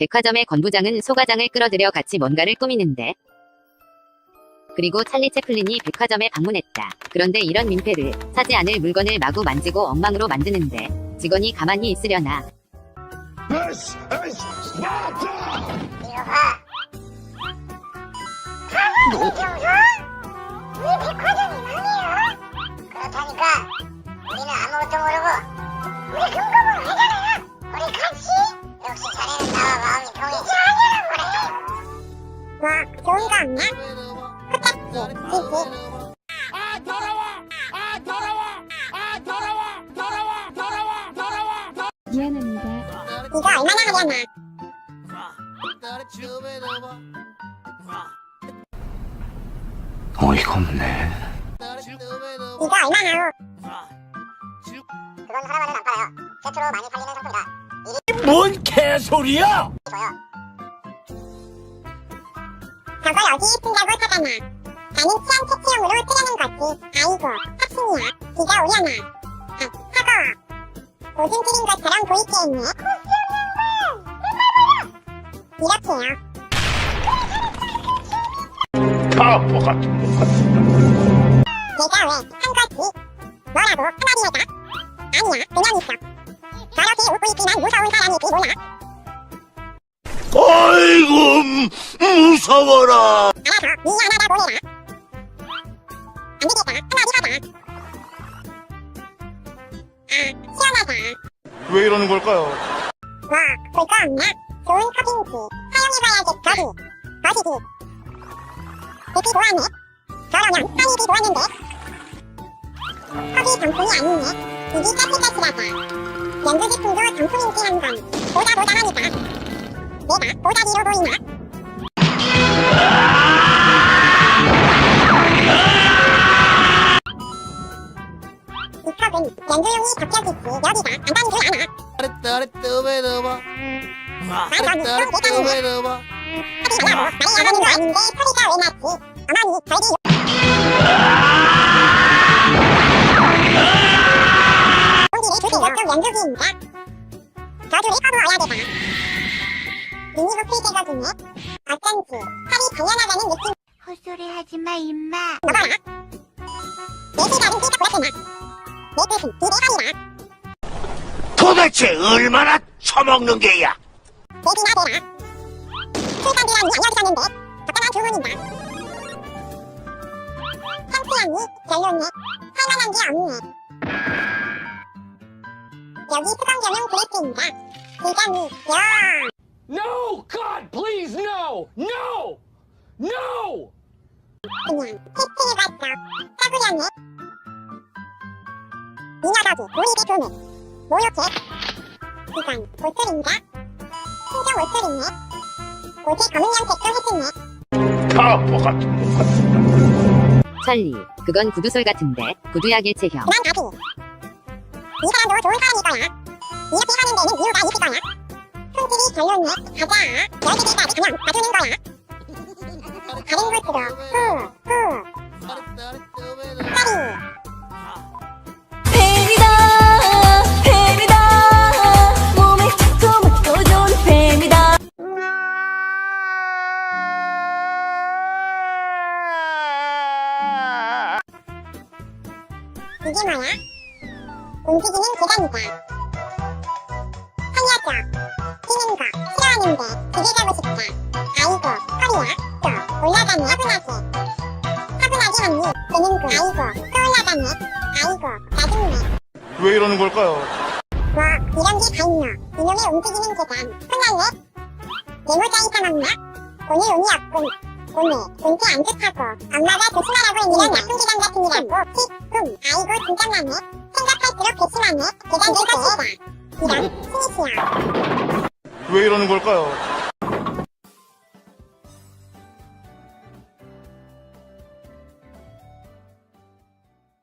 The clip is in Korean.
백화점의 권부장은 소과장을 끌어들여 같이 뭔가를 꾸미는데 그리고 찰리 채플린이 백화점에 방문했다. 그런데 이런 민폐를 사지 않을 물건을 마구 만지고 엉망으로 만드는데 직원이 가만히 있으려나 This is Sparta! 이 코딱지, 지지. 미안합니다. 이거 얼마나 하려나? 어이가 없네. 이거 얼마나요? 그건 하나만은 안 팔아요. 최초로 많이 팔리는 상품이다. 뭔 개소리야! 저거 여기 쓴다고 사잖아. 나는 취향 채취용으로 쓰려는 거지. 아이고, 탑승이야. 비가 오려나. 아, 사고. 오줌 찌린 것처럼 보이게 했네. 이렇게요. 바보 같은 것 내가 왜 한 거지? 뭐라고 한마디 해봐. 아니야, 그냥 있어. 저렇게 웃고 있기만 무서운 사람이지 몰라. 아이고, 음, 무서워라! 알아서 미안하다 보내라. 안 되겠다. 한마디 하자. 아, 시원하다. 왜 이러는 걸까요? 뭐, 볼거 없나? 좋은 컵인지 사용해봐야겠 거지. 거지지. 대피 좋아하네. 저러면 사이비 좋았는데. 컵이 정품이 아니네. 입이 까칠까칠하다. 연구 제품도 정품인지 한건 보다 보다 하니까. 내가 보자기로 보이나? 연구용이 적격이지 여기가 안다니들 않아. 하지 말라고 나가는 거 아닌데 소리가 왜 났지? 어머니 저희 용기를 주세요 좀 연극이입니다 저주를 퍼부어야 되다 미니부풀 제거기네 어쩐지 살이 당연하다는 느낌 헛소리 하지 마, 임마. 먹어라 내 뜻은 이래 하리라 도대체 얼마나 처먹는 게야? 대비나 되라 술잔디라니 안 여기셨는데 적당한 주문이다 상쾌하니 별로네 할만한 게 없네 여기 수성점은 그레스입니다 기장이 야 No! God, please, no! No! No! 그냥 테스트해봤어 싸구려네 이 녀석이 우리를 도네 모욕해. 이건 옷소리인가? 신경 옷소리네. 옷에 검은 양색도 해주네 바보 같은 것 찰리 그건 구두솔 같은데 구두약의 체형. 그만 가지 이 사람도 좋은 사람일 거야 이렇게 하는 데는 이유가 있을 거야 손질이 별로네. 가자. 때까지 그냥 봐주는 거야. 다른 곳으로. 후 이게 뭐야? 움직이는 계단이다. 살려줘. 뛰는 거 싫어하는데 기계 가고 싶다. 아이고, 허리야. 또 올라가네. 차분하게. 차분하게 언니. 되는 거. 아이고, 또 올라가네. 아이고, 짜증내. 왜 이러는 걸까요? 뭐, 이런 게 다 있노. 이놈의 움직이는 계단. 혼날래? 네모자 이상없나? 오늘 운이 없군. 오늘 운기 안 좋다고. 엄마가 조심하라고 했는데 나쁜 계단 같으니라고. 틱, 흠. 아이고, 진짜 나네. 생각할수록 괘씸하네. 계단 내가 싫다. 이런, 스윗이야. 왜 이러는 걸까요?